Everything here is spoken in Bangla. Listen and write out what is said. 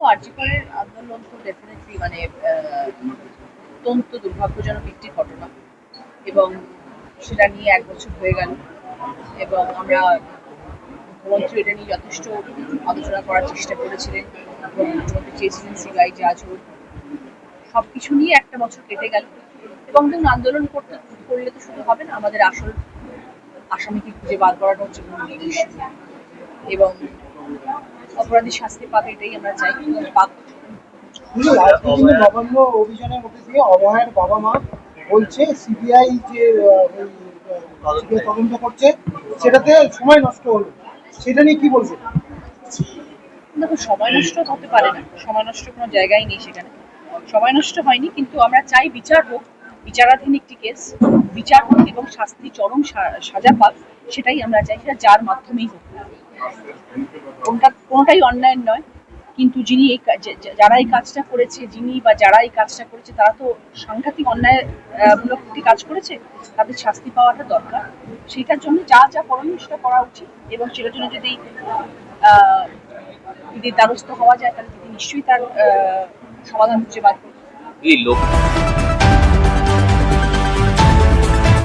আর্যিকরের আন্দোলন তো ডেফিনেটলি মানে অত্যন্ত দুর্ভাগ্যজনক একটি ঘটনা। এবং সেটা নিয়ে এক বছর হয়ে গেল। এবং আমরা মুখ্যমন্ত্রী এটা নিয়ে যথেষ্ট আলোচনা করার চেষ্টা করেছিলেন। মুখ্যমন্ত্রী চেয়েছিলেন সিবিআই জাজ হোক। সব কিছু নিয়ে একটা বছর কেটে গেল। এবং ধরুন, আন্দোলন করতে, করলে তো শুধু হবে না, আমাদের আসল আসামিকে খুঁজে বার করাটা হচ্ছে এবং অপরাধী শাস্তি পাবে এটাই আমরা চাই। পাক কিন্তু নবান্ন অভিযানের মধ্যে দিয়ে অভয়ের বাবা মা বলছে সিবিআই যে তদন্ত করছে সেটাতে সময় নষ্ট হলো। সেটা নিয়ে কি বলবেন? দেখো সময় নষ্ট হতে পারে না। সময় নষ্ট কোনো জায়গায় নেই সেখানে। সময় নষ্ট হয়নি কিন্তু আমরা চাই বিচার হোক বিচারাধীন একটি কেস বিচার হোক এবং শাস্তি চরম সা- সাজা পাক সেটাই আমরা চাই সেটা যার মাধ্যমেই হোক। কোনটা কোনোটাই অন্যায় নয়। কিন্তু যিনি এই যারা এই কাজটা করেছে যিনি বা যারা এই কাজটা করেছে তারা তো সাংঘাতিক অন্যায় আহ, মূলক একটি কাজ করেছে তাদের শাস্তি পাওয়াটা দরকার। সেটার জন্য যা যা করণীয় সেটা করা উচিত এবং সেটার জন্য যদি যদি দ্বারস্থ হওয়া যায় তাহলে নিশ্চয়ই তার সমাধান খুঁজে বার করবে